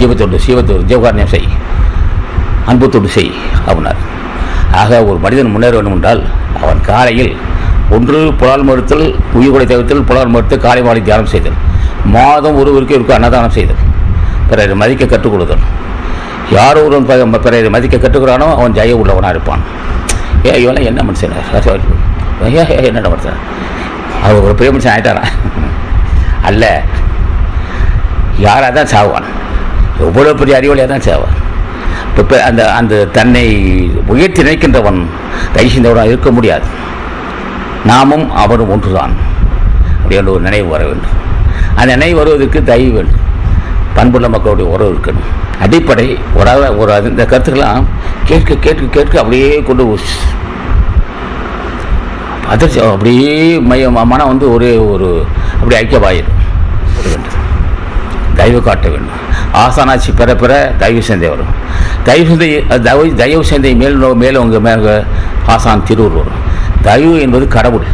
ஜீவத்தொண்டு சீவத்தோடு ஜீவகாரணியம் செய். அன்புத்தோடு செய் அப்படின்னார் ஆக ஒரு மனிதன் முன்னேற வேண்டும் என்றால் அவன் காலையில் ஒன்று புலால் மறுத்தல் உயிர்கொலை தவிர்த்தல் புலால் மறுத்து காலை மாலை தியானம் செய்தல். மாதம் ஒருவருக்கு இருக்கு அன்னதானம் செய்தல். பிறரை மதிக்க கற்றுக் கொடுத்தல். யாரோ ஒருவன் பிறரை மதிக்க கற்றுக்கிறானோ அவன் ஜெய உள்ளவனாக இருப்பான். ஏ இவெல்லாம் என்ன மனுஷன்? ஏ என்ன மனுஷன்? அவர் ஒரு பெரிய மனுஷன் ஆயிட்டாரா அல்ல யாராக தான் சாவான் எவ்வளோ பெரிய அறிவாளியாக தான் சேவை. இப்போ அந்த அந்த தன்னை உயர்த்தி நினைக்கின்றவன் தைசிந்தவனாக இருக்க முடியாது. நாமும் அவனும் ஒன்றுதான். அப்படின்னு ஒரு நினைவு வர வேண்டும். அந்த நினைவு வருவதற்கு தயவு வேண்டும். பண்புள்ள மக்களுடைய உறவு இருக்கணும். அடிப்படை ஒரு ஒரு இந்த கருத்துக்கெல்லாம் கேட்க கேட்க கேட்க அப்படியே கொண்டு அதிர்ச்சி அப்படியே மைய மனம் வந்து ஒரே ஒரு அப்படி ஐக்கியமாயிடும் வேண்டும் தயவு காட்ட வேண்டும். ஆசானாட்சி பெற பெற தயவு சிந்தை வரும். தயவு சிந்தை தயவு தயவு சிந்தை மேல் நோ- மேல் மேல ஆசான் திருவுருவர் தயவு என்பது கடவுள்.